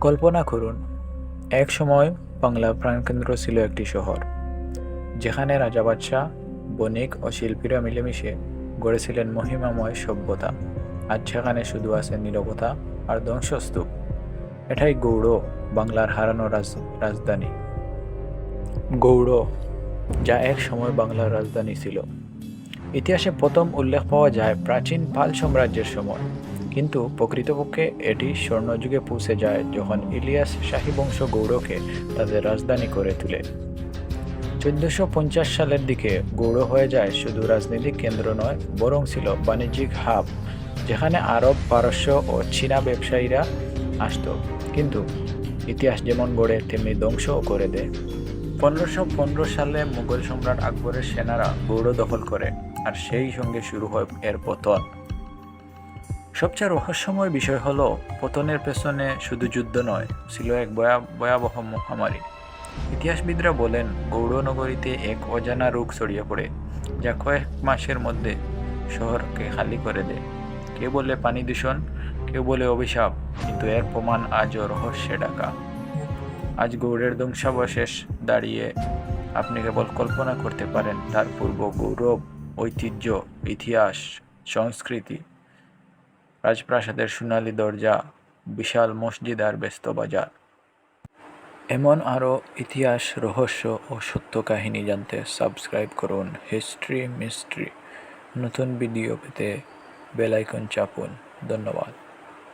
কল্পনা করুন, এক সময় বাংলা প্রাণকেন্দ্র ছিল একটি শহর, যেখানে রাজা বাদশাহ, বণিক ও শিল্পীরা মিলেমিশে গড়েছিলেন মহিমাময় সভ্যতা আজ সেখানে শুধু আছে নীরবতা আর ধ্বংসস্তূপ, এটাই গৌড় বাংলার হারানো রাজ, রাজধানী। গৌড়, যা এক সময় বাংলার রাজধানী ছিল। ইতিহাসে প্রথম উল্লেখ পাওয়া যায় প্রাচীন পাল সাম্রাজ্যের সময়। কিন্তু প্রকৃতপক্ষে এটি স্বর্ণযুগে পৌঁছে যায় যখন ইলিয়াস শাহী বংশ গৌড়কে তাদের রাজধানী করে তোলে। চোদ্দশো পঞ্চাশ সালের দিকে গৌড় হয়ে যায় শুধু রাজনৈতিক কেন্দ্র নয়, বরং ছিল বাণিজ্যিক হাব, যেখানে আরব, পারস্য ও চীনা ব্যবসায়ীরা আসতো। কিন্তু ইতিহাস যেমন গড়ে, তেমনি ধ্বংসও করে দেয়। পনেরোশো পনেরো সালে মুঘল সম্রাট আকবরের সেনারা গৌড় দখল করে, আর সেই সঙ্গে শুরু হয় এর পতন। সবচেয়ে রহস্যময় বিষয় হলো, পতনের পেছনে শুধু যুদ্ধ নয়, ছিল এক ভয়া- ভয়াবহ মহামারী। ইতিহাসবিদরা বলেন, গৌড়নগরীতে এক অজানা রোগ ছড়িয়ে পড়ে, যা কয়েক মাসের মধ্যে শহরকে খালি করে দেয়। কেউ বলে পানি দূষণ, কেউ বলে অভিশাপ, কিন্তু এর প্রমাণ আজও রহস্যে ডাকা আজ গৌড়ের ধ্বংসাবশেষ দাঁড়িয়ে আপনি কেবল কল্পনা করতে পারেন, তার পূর্ব গৌরব, ঐতিহ্য, ইতিহাস, সংস্কৃতি। রাজপ্রাসাদের সোনালী দরজা, বিশাল মসজিদ আর ব্যস্ত বাজার। এমন আরও ইতিহাস, রহস্য ও সত্য কাহিনী জানতে সাবস্ক্রাইব করুন হিস্ট্রি মিস্ট্রি। নতুন ভিডিও পেতে বেলাইকন চাপুন। ধন্যবাদ।